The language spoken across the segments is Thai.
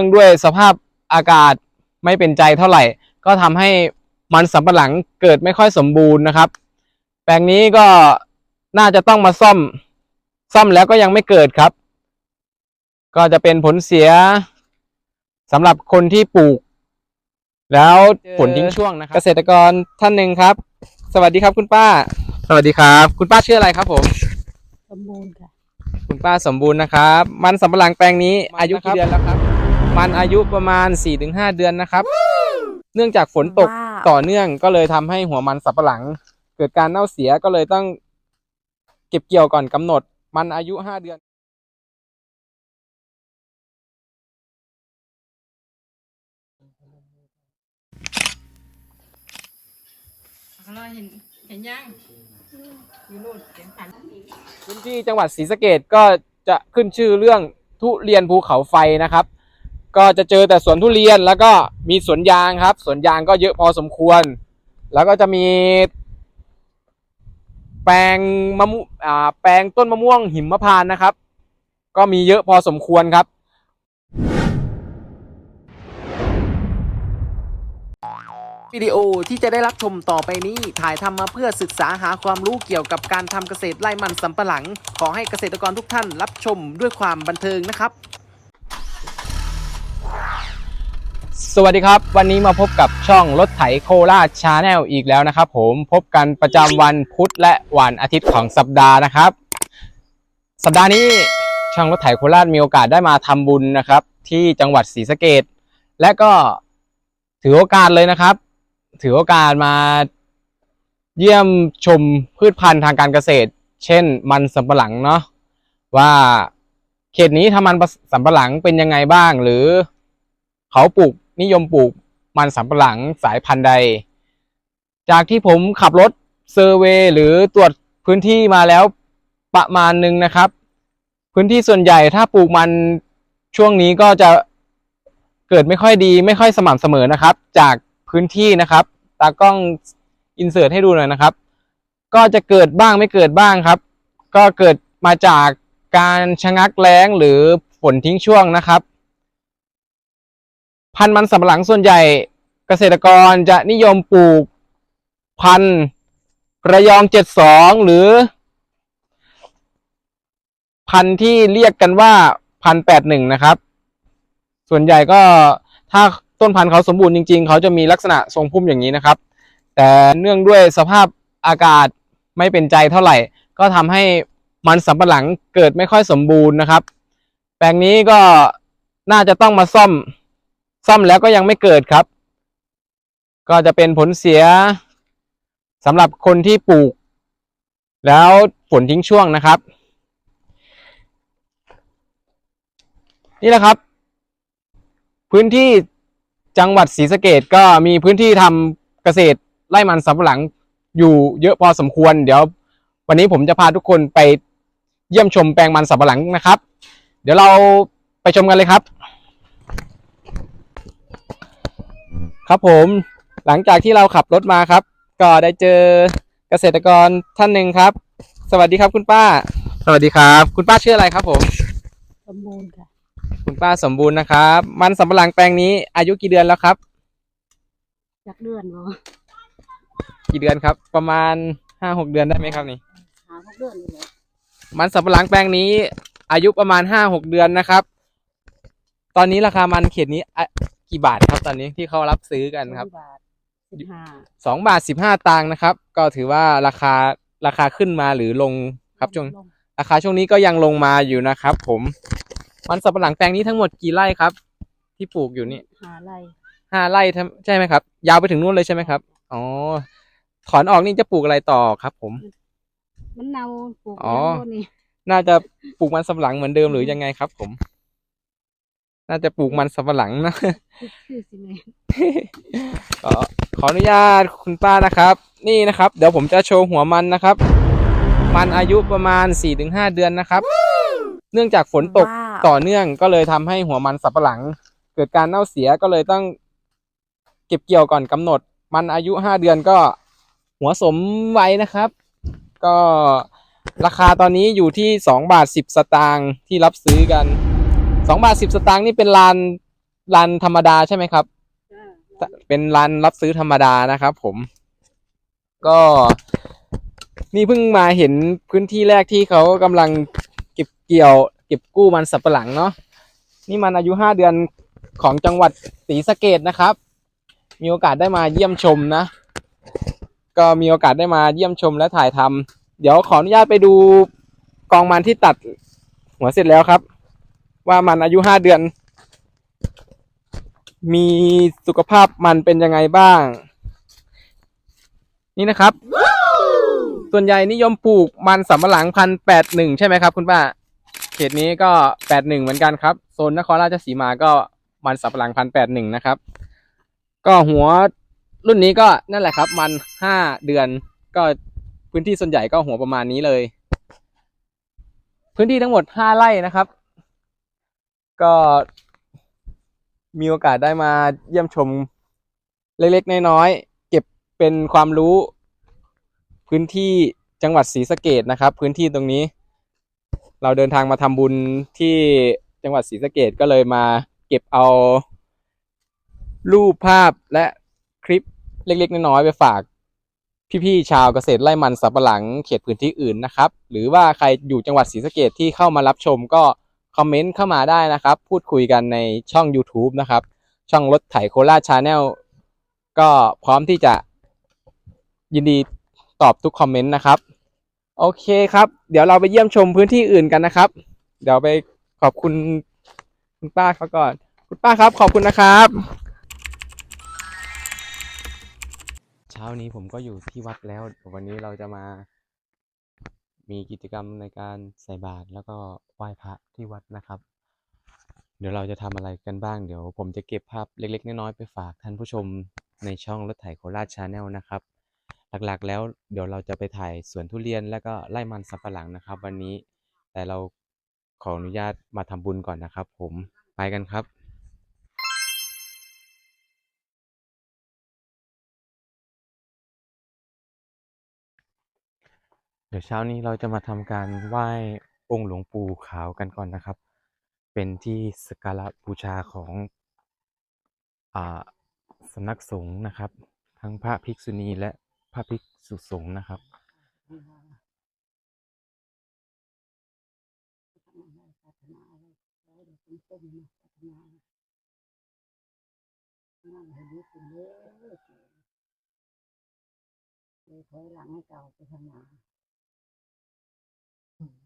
นื่องด้วยสภาพอากาศไม่เป็นใจเท่าไหร่ ก็ทำให้มันสำปะหลังเกิดไม่ค่อยสมบูรณ์นะครับ แปลงนี้ก็น่าจะต้องมาซ่อม ซ่อมแล้วก็ยังไม่เกิดครับ ก็จะเป็นผลเสียสำหรับคนที่ปลูก แล้วผลทิ้งช่วงนะครับ เกษตรกรท่านหนึ่งครับ สวัสดีครับคุณป้า สวัสดีครับ คุณป้าชื่ออะไรครับผม สมบูรณ์ค่ะ คุณป้าสมบูรณ์นะครับ มันสำปะหลังแปลงนี้อายุกี่เดือนแล้วครับ มันอายุประมาณ 4-5 เดือนนะครับ เนื่องจากฝนตกว้าวต่อเนื่องก็เลยทำให้หัวมันสับปะหลัง เกิดการเน่าเสียก็เลยต้อง เก็บเกี่ยวก่อนกำหนด มันอายุ 5 เดือนเราเห็นเห็นยังอยู่นู่นเสียงขันพื้นที่จังหวัดศรีสะเกดก็จะขึ้นชื่อเรื่องทุเรียนภูเขาไฟนะครับ ก็จะเจอแต่สวนทุเรียนแล้วก็มีสวนยางครับ สวนยางก็เยอะพอสมควร แล้วก็จะมี แปลงมะม่วงอ่าแปลงต้นมะม่วงหิมพานต์นะครับ ก็มีเยอะพอสมควรครับวิดีโอที่จะได้รับชมต่อไปนี้ถ่ายทำมาเพื่อศึกษาหาความรู้เกี่ยวกับการทำเกษตรไร่มันสำปะหลัง ขอให้เกษตรกรทุกท่านรับชมด้วยความบันเทิงนะครับ สวัสดีครับ วันนี้มาพบกับช่องรถไถโคราชชาแนลอีกแล้วนะครับ ผมพบกันประจำวันพุธและวันอาทิตย์ของสัปดาห์นะครับ สัปดาห์นี้ช่องรถไถโคราชมีโอกาสได้มาทำบุญนะครับ ที่จังหวัดศรีสะเกดและก็ถือโอกาสเลยนะครับ ถือโอกาสมาเยี่ยมชมพืชพันธุ์ทางการเกษตร เช่น มันสำปะหลังเนาะว่าเขตนี้ทำมันสำปะหลังเป็นยังไงบ้างหรือ เขาปลูก นิยมปลูกมันสำปะหลังสายพันธุ์ใด จากที่ผมขับรถเซอร์เวหรือตรวจพื้นที่มาแล้วประมาณหนึ่งนะครับ พื้นที่ส่วนใหญ่ถ้าปลูกมันช่วงนี้ก็จะเกิดไม่ค่อยดี ไม่ค่อยสม่ำเสมอนะครับ จากพื้นที่นะครับ ตากล้องอินเสิร์ตให้ดูหน่อยนะครับ ก็จะเกิดบ้างไม่เกิดบ้างครับ ก็เกิดมาจากการชะงักแล้งหรือฝนทิ้งช่วงนะครับ พันธุ์มันสำปะหลังส่วนใหญ่เกษตรกรจะนิยมปลูกพันธุ์ระยองเจ็ดสองหรือ พันธุ์ที่เรียกกันว่าพันแปดหนึ่งนะครับ ส่วนใหญ่ก็ถ้าต้นพันธุ์เขาสมบูรณ์จริง ๆ เขาจะมีลักษณะทรงพุ่มอย่างนี้นะครับ แต่เนื่องด้วยสภาพอากาศไม่เป็นใจเท่าไหร่ ก็ทำให้มันสำปะหลังเกิดไม่ค่อยสมบูรณ์นะครับ แปลงนี้ก็น่าจะต้องมาซ่อม ซ่อมแล้วก็ยังไม่เกิดครับ ก็จะเป็นผลเสียสำหรับคนที่ปลูก แล้วฝนทิ้งช่วงนะครับ นี่แหละครับ พื้นที่จังหวัดศรีสะเกดก็มีพื้นที่ทำเกษตรไร่มันสำปะหลังอยู่เยอะพอสมควร เดี๋ยว วันนี้ผมจะพาทุกคนไปเยี่ยมชมแปลงมันสำปะหลังนะครับ เดี๋ยวเราไปชมกันเลยครับ ครับผมหลังจากที่เราขับรถมาครับ ก็ได้เจอเกษตรกรท่านหนึ่งครับ สวัสดีครับคุณป้า สวัสดีครับ คุณป้าชื่ออะไรครับผม สมบูรณ์ค่ะ คุณป้าสมบูรณ์นะครับ มันสำปะหลังแปลงนี้อายุกี่เดือนแล้วครับ จักเดือนบ่กี่เดือนครับ ประมาณห้าหกเดือนได้ไหมครับนี่หาพวกเดือนนี่แหละมันสำปะหลังแปลงนี้ อายุประมาณห้าหกเดือนนะครับ ตอนนี้ราคามันเขตนี้อะ กี่บาทครับตอนนี้ที่เขารับซื้อกันครับบาทสิบห้าสองบาทสิบห้าตังค์นะครับ ก็ถือว่าราคาราคาขึ้นมาหรือลงครับช่วงลงราคาช่วงนี้ก็ยังลงมาอยู่นะครับ ผมมันสำปะหลังแปลงนี้ทั้งหมดกี่ไร่ครับ ที่ปลูกอยู่นี่หาไรห้าไร่ทั้งใช่ไหมครับ ยาวไปถึงนู่นเลยใช่ไหมครับอ๋อถอนออกนี่จะปลูกอะไรต่อครับ ผม มันเนาปลูกอ๋อแล้วนี่น่าจะปลูกมันสำปะหลังเหมือนเดิมหรือยังไงครับ ผม น่าจะปลูกมันสำปะหลังนะชื่อสิแม่ก็ขออนุญาตคุณป้านะครับ นี่นะครับ เดี๋ยวผมจะโชว์หัวมันนะครับ มันอายุประมาณ 4-5 เดือนนะครับ เนื่องจากฝนตกต่อเนื่องก็เลยทำให้หัวมันสับปะหลัง เกิดการเน่าเสียก็เลยต้อง เก็บเกี่ยวก่อนกำหนด มันอายุ5เดือนก็ หัวสมไว้นะครับ ก็ราคาตอนนี้อยู่ที่2บาท10สตางค์ที่รับซื้อกัน 2บาท10สตางค์นี่เป็นลานร้านธรรมดาใช่ไหมครับ เป็นร้านรับซื้อธรรมดานะครับ ผม ก็นี่เพิ่งมาเห็นพื้นที่แรกที่เขากำลังเก็บเกี่ยว เก็บกู้มันสับปะหลังเนาะนี่มันอายุห้าเดือนของจังหวัดศรีสะเกดนะครับ มีโอกาสได้มาเยี่ยมชมนะ ก็มีโอกาสได้มาเยี่ยมชมและถ่ายทำเดี๋ยวขออนุญาตไปดูกองมันที่ตัดหัวเสร็จแล้วครับ ว่ามันอายุห้าเดือน มีสุขภาพมันเป็นยังไงบ้าง นี่นะครับ ส่วนใหญ่นิยมปลูกมันสำปะหลังพันแปดหนึ่งใช่ไหมครับ คุณป้า เขตนี้ก็แปดหนึ่งเหมือนกันครับ โซนนครราชสีมาก็มันสำปะหลังพันแปดหนึ่งนะครับ ก็หัวรุ่นนี้ก็นั่นแหละครับ มันห้าเดือนก็พื้นที่ส่วนใหญ่ก็หัวประมาณนี้เลย พื้นที่ทั้งหมดห้าไร่นะครับ ก็มีโอกาสได้มาเยี่ยมชมเล็กๆน้อยๆเก็บเป็นความรู้ พื้นที่จังหวัดศรีสะเกดนะครับ พื้นที่ตรงนี้ เราเดินทางมาทำบุญที่จังหวัดศรีสะเกดก็เลยมาเก็บเอารูปภาพและคลิปเล็กๆ น้อยๆไปฝาก พี่ๆชาวเกษตรไร่มันสับปะหลังเขตพื้นที่อื่นนะครับ หรือว่าใครอยู่จังหวัดศรีสะเกดที่เข้ามารับชมก็ คอมเมนต์เข้ามาได้นะครับ พูดคุยกันในช่อง YouTube นะครับ ช่องรถไถโคราชชาแนลก็พร้อมที่จะยินดีตอบทุกคอมเมนต์นะครับ โอเคครับ เดี๋ยวเราไปเยี่ยมชมพื้นที่อื่นกันนะครับ เดี๋ยวไปขอบคุณคุณป้าเขาก่อน คุณป้าครับ ขอบคุณนะครับ เช้านี้ผมก็อยู่ที่วัดแล้ว วันนี้เราจะมา มีกิจกรรมในการใส่บาตรแล้วก็ไหว้พระที่วัดนะครับ เดี๋ยวเราจะทำอะไรกันบ้างเดี๋ยว ผมจะเก็บภาพเล็ก ๆ น้อยๆไปฝากท่านผู้ชมในช่องรถไถโคราชชาแนลนะครับ หลักๆ แล้วเดี๋ยวเราจะไปถ่ายสวนทุเรียนแล้วก็ไร่มันสับปะหลังนะครับ วันนี้แต่เราขออนุญาตมาทำบุญก่อนนะครับ ผมไปกันครับ เดี๋ยวเช้านี้เราจะมาทำการไหว้องค์หลวงปู่ขาวกันก่อนนะครับ เป็นที่สักการะบูชาของอ่าสำนักสงฆ์นะครับ ทั้งพระภิกษุณีและพระภิกษุสงฆ์นะครับถอยหลังให้เก่าไปทำงาน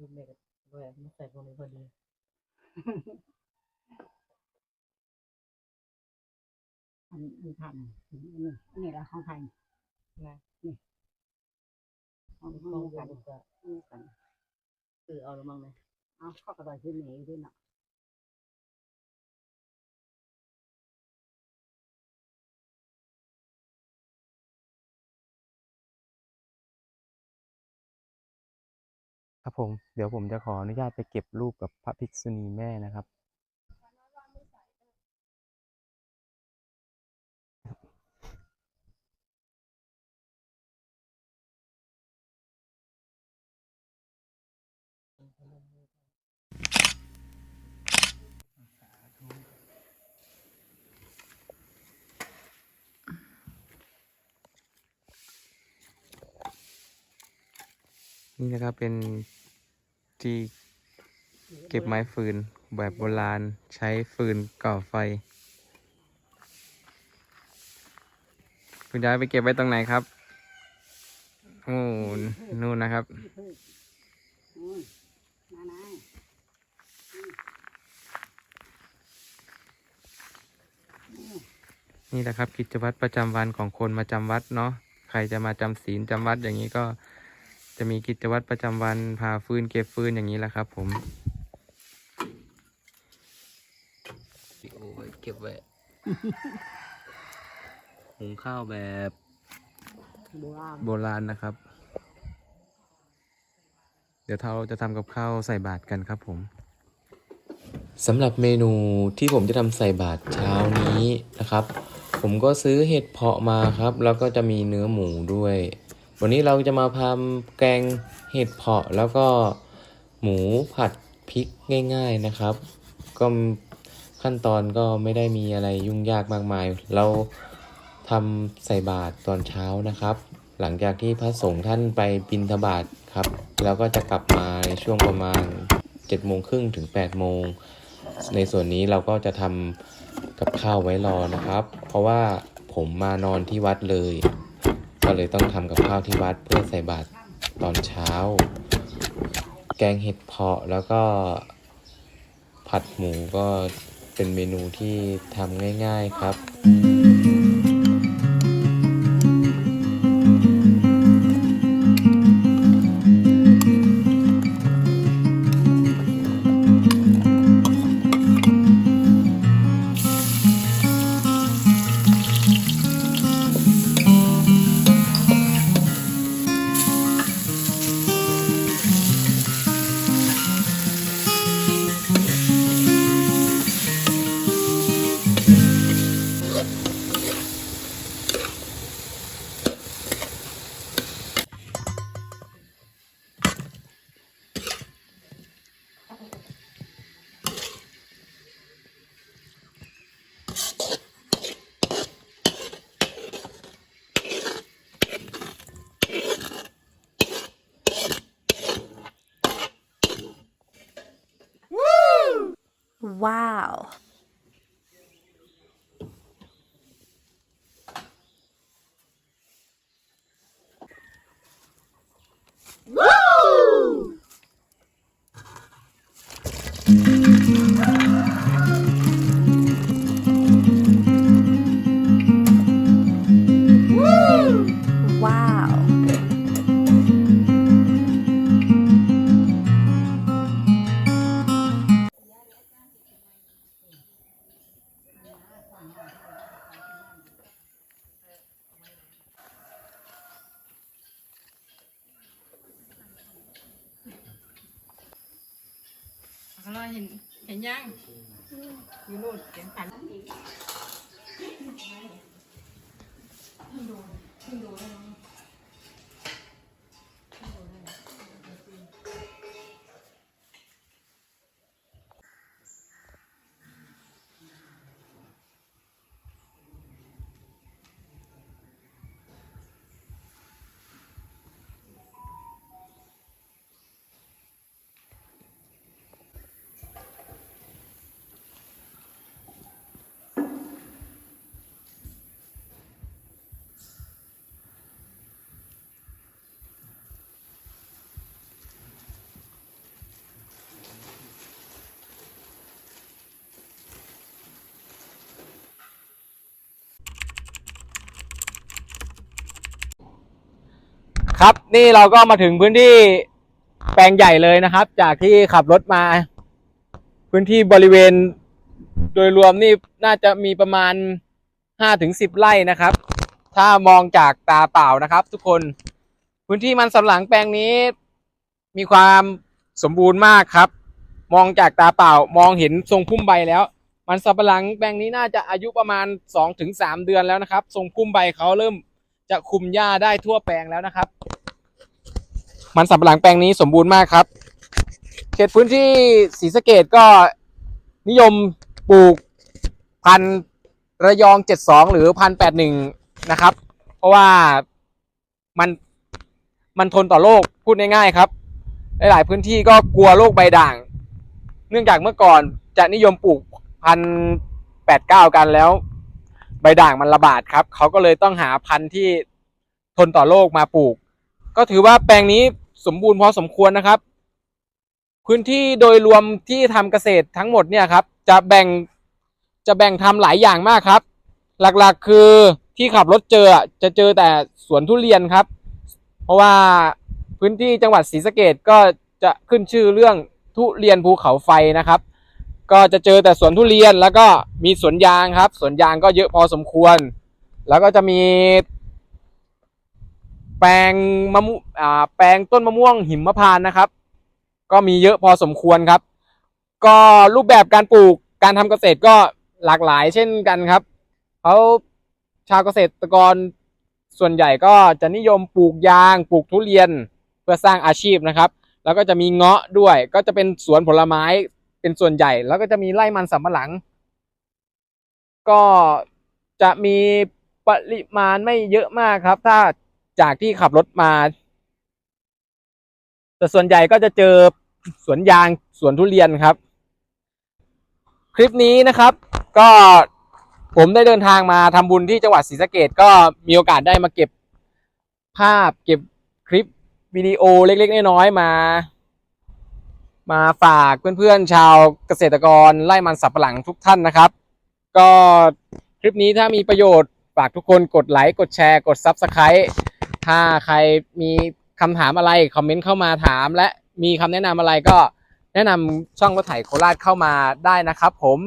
รุ่นเล็กด้วยมาใส่พวกนี้พอดีอันนี้ทันอันนี้อันนี้ละของไทยนะของลห้อองงดูกันดูก็นี่กันคือเอาแล้วมั้งไหมเอาเข้ากระดอยขึ้นหนีด้วยเนาะ ครับผม เดี๋ยวผมจะขออนุญาตไปเก็บรูปกับพระภิกษุณีแม่นะครับ นี่นะครับเป็นที่เก็บไม้ฟืนแบบโบราณใช้ฟืนก่อไฟ คุณยายไปเก็บไว้ตรงไหนครับโอ้นู่นนะครับนี่แหละครับกิจวัตรประจำวันของคนมาจำวัดเนาะใครจะมาจำศีลจำวัดอย่างนี้ก็ จะมีกิจวัตรประจำวันพาฟืนเก็บฟืนอย่างนี้แหละครับ ผมโอ้ยเก็บไว้หุงข้าวแบบโบราณโบราณนะครับ เดี๋ยวเราจะทำกับข้าวใส่บาตรกันครับผมสำหรับเมนูที่ผมจะทำใส่บาตรเช้านี้นะครับ ผมก็ซื้อเห็ดเพาะมาครับ แล้วก็จะมีเนื้อหมูด้วย วันนี้เราจะมาทำแกงเห็ดเพาะแล้วก็หมูผัดพริกง่าย ๆนะครับ ก็ขั้นตอนก็ไม่ได้มีอะไรยุ่งยากมากมาย เราทำใส่บาตรตอนเช้านะครับ หลังจากที่พระสงฆ์ท่านไปบิณฑบาตครับ แล้วก็จะกลับมาในช่วงประมาณ7จ็ดโมงครึ่งถึง8ปดโมง ในส่วนนี้เราก็จะทำกับข้าวไว้รอนะครับ เพราะว่าผมมานอนที่วัดเลย ก็เลยต้องทำกับข้าวที่วัดเพื่อใส่บาตรตอนเช้า แกงเห็ดเพาะแล้วก็ผัดหมูก็เป็นเมนูที่ทำง่าย ๆครับ อร่อยเห็นเห็นยังอยู่นู่นเห็นปัน ครับนี่เราก็มาถึงพื้นที่แปลงใหญ่เลยนะครับ จากที่ขับรถมา พื้นที่บริเวณ โดยรวมนี่น่าจะมีประมาณห้าถึงสิบไร่นะครับ ถ้ามองจากตาเปล่านะครับ ทุกคนพื้นที่มันสำหลังแปลงนี้ มีความสมบูรณ์มากครับ มองจากตาเปล่ามองเห็นทรงพุ่มใบแล้ว มันสำปะหลังแปลงนี้น่าจะอายุประมาณสองถึงสามเดือนแล้วนะครับ ทรงพุ่มใบเขาเริ่ม จะคุมหญ้าได้ทั่วแปลงแล้วนะครับ มันสำปะหลังแปลงนี้สมบูรณ์มากครับ เขตพื้นที่ศรีสะเกดก็นิยมปลูกพันระยอง 72 หรือพันแปดหนึ่งนะครับ เพราะว่ามันมันทนต่อโรคพูดง่ายๆครับ หลายๆพื้นที่ก็กลัวโรคใบด่าง เนื่องจากเมื่อก่อนจะนิยมปลูกพันแปดเก้ากันแล้ว ใบด่างมันระบาดครับเขาก็เลยต้องหาพันธุ์ที่ทนต่อโรคมาปลูก ก็ถือว่าแปลงนี้สมบูรณ์พอสมควรนะครับ พื้นที่โดยรวมที่ทำเกษตรทั้งหมดเนี่ยครับ จะแบ่งจะแบ่งทำหลายอย่างมากครับ หลักๆคือที่ขับรถเจอจะเจอแต่สวนทุเรียนครับ เพราะว่าพื้นที่จังหวัดศรีสะเกดก็จะขึ้นชื่อเรื่องทุเรียนภูเขาไฟนะครับ ก็จะเจอแต่สวนทุเรียนแล้วก็มีสวนยางครับ สวนยางก็เยอะพอสมควร แล้วก็จะมี แปลงมะม่วงอ่าแปลงต้นมะม่วงหิมพานต์นะครับ ก็มีเยอะพอสมควรครับ ก็รูปแบบการปลูกการทำเกษตรก็หลากหลายเช่นกันครับเขาชาวเกษตรกรส่วนใหญ่ก็จะนิยมปลูกยางปลูกทุเรียนเพื่อสร้างอาชีพนะครับ แล้วก็จะมีเงาะด้วย ก็จะเป็นสวนผลไม้ เป็นส่วนใหญ่แล้วก็จะมีไร่มันสำปะหลัง ก็จะมีปริมาณไม่เยอะมากครับ ถ้าจากที่ขับรถมา แต่ส่วนใหญ่ก็จะเจอสวนยางสวนทุเรียนครับ คลิปนี้นะครับ ก็ผมได้เดินทางมาทำบุญที่จังหวัดศรีสะเกดก็มีโอกาสได้มาเก็บภาพเก็บคลิปวิดีโอเล็ก ๆ น้อยๆมา มาฝากเพื่อนๆชาวเกษตรกรไร่มันสับปะหลังทุกท่านนะครับ ก็คลิปนี้ถ้ามีประโยชน์ฝากทุกคนกดไลค์กดแชร์ กด Subscribe ถ้าใครมีคำถามอะไรคอมเมนต์เข้ามาถาม และมีคำแนะนำอะไรก็แนะนำช่องรถไถโคราชเข้ามาได้นะครับ ผม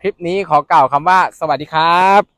คลิปนี้ขอกล่าวคำว่า สวัสดีครับ